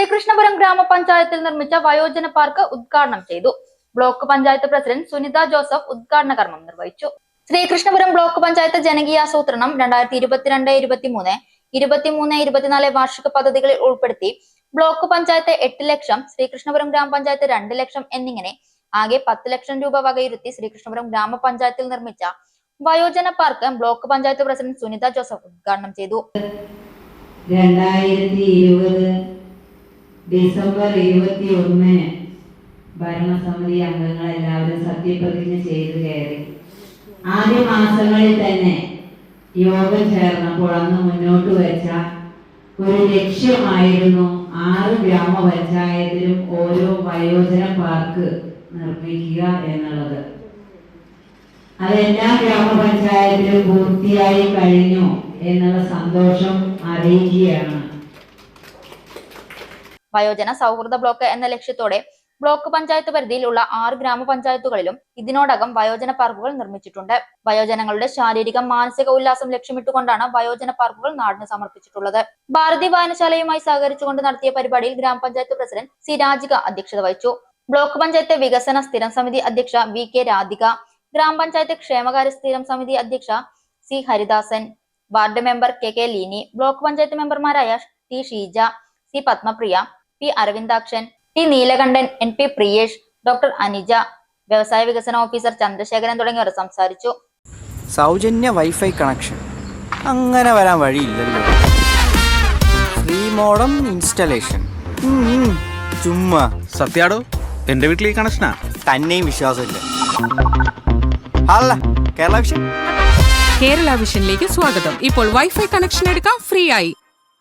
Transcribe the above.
ശ്രീകൃഷ്ണപുരം ഗ്രാമപഞ്ചായത്തിൽ നിർമ്മിച്ച വയോജന പാർക്ക് ഉദ്ഘാടനം ചെയ്തു. Block panchayat president Sunitha Joseph ഉദ്ഘാടന കർമ്മം നിർവഹിച്ചു. ശ്രീകൃഷ്ണപുരം ബ്ലോക്ക് പഞ്ചായത്ത് ജനകീയാസൂത്രണം രണ്ടായിരത്തി ഇരുപത്തിരണ്ട് ഇരുപത്തിമൂന്ന് ഇരുപത്തിമൂന്ന് ഇരുപത്തിനാല് വാർഷിക പദ്ധതികളിൽ ഉൾപ്പെടുത്തി ബ്ലോക്ക് പഞ്ചായത്ത് എട്ട് ലക്ഷം ശ്രീകൃഷ്ണപുരം ഗ്രാമപഞ്ചായത്ത് രണ്ട് ലക്ഷം എന്നിങ്ങനെ ആകെ പത്ത് ലക്ഷം രൂപ വകയിരുത്തി ശ്രീകൃഷ്ണപുരം ഗ്രാമപഞ്ചായത്തിൽ നിർമ്മിച്ച വയോജന park block panchayat president Sunitha Joseph ഉദ്ഘാടനം ചെയ്തു. രണ്ടായിരത്തി ഇരുപത് ഡിസംബർ ഇരുപത്തി ഒന്നിന് ഭരണസമിതി അംഗങ്ങൾ എല്ലാവരും സത്യപ്രതിജ്ഞ ചെയ്ത് കയറി. ആദ്യ മാസങ്ങളിൽ തന്നെ യോഗം ചേർന്നപ്പോൾ അന്ന് മുന്നോട്ട് വെച്ച ഒരു ലക്ഷ്യമായിരുന്നു ആറ് ഗ്രാമപഞ്ചായത്തിലും ഓരോ വയോജന പാർക്ക് നിർമ്മിക്കുക എന്നുള്ളത്. അത് എല്ലാ ഗ്രാമപഞ്ചായത്തിലും പൂർത്തിയായി കഴിഞ്ഞു എന്നുള്ള സന്തോഷം അറിയിക്കുകയാണ്. വയോജന സൗഹൃദ ബ്ലോക്ക് എന്ന ലക്ഷ്യത്തോടെ ബ്ലോക്ക് പഞ്ചായത്ത് പരിധിയിലുള്ള ആറ് ഗ്രാമപഞ്ചായത്തുകളിലും ഇതിനോടകം വയോജന പാർക്കുകൾ നിർമ്മിച്ചിട്ടുണ്ട്. വയോജനങ്ങളുടെ ശാരീരിക മാനസിക ഉല്ലാസം ലക്ഷ്യമിട്ടുകൊണ്ടാണ് വയോജന പാർക്കുകൾ നാടിന് സമർപ്പിച്ചിട്ടുള്ളത്. ഭാരതി വായനശാലയുമായി സഹകരിച്ചുകൊണ്ട് നടത്തിയ പരിപാടിയിൽ ഗ്രാമപഞ്ചായത്ത് പ്രസിഡന്റ് സി രാജിക അധ്യക്ഷത വഹിച്ചു. ബ്ലോക്ക് പഞ്ചായത്ത് വികസന സ്ഥിരം സമിതി അധ്യക്ഷ വി കെ രാധിക ഗ്രാമപഞ്ചായത്ത് ക്ഷേമകാര്യ സ്ഥിരം സമിതി അധ്യക്ഷ C Haridasan ward member K K Leeni block panchayat മെമ്പർമാരായ T Sheeja C Padmapriya P Aravindakshan T Neelakandan N P Priyesh doctor Anija വ്യവസായ വികസന ഓഫീസർ ചന്ദ്രശേഖരൻ തുടങ്ങിയവർ സംസാരിച്ചു. സൗജന്യ വൈഫൈ കണക്ഷൻ. അങ്ങനെ വരാൻ വഴിയില്ലല്ലോ. Free modem installation. ചുമ്മാ. സത്യാടോ എന്റെ വീട്ടിൽ ഈ കണക്ഷനാ? തന്നെയും വിശ്വാസമില്ല. അല്ല കേരള വിഷൻ? കേരള വിഷനിലേക്ക് സ്വാഗതം. ഇപ്പോൾ വൈഫൈ കണക്ഷൻ എടുക്കാം ഫ്രീ ആയി.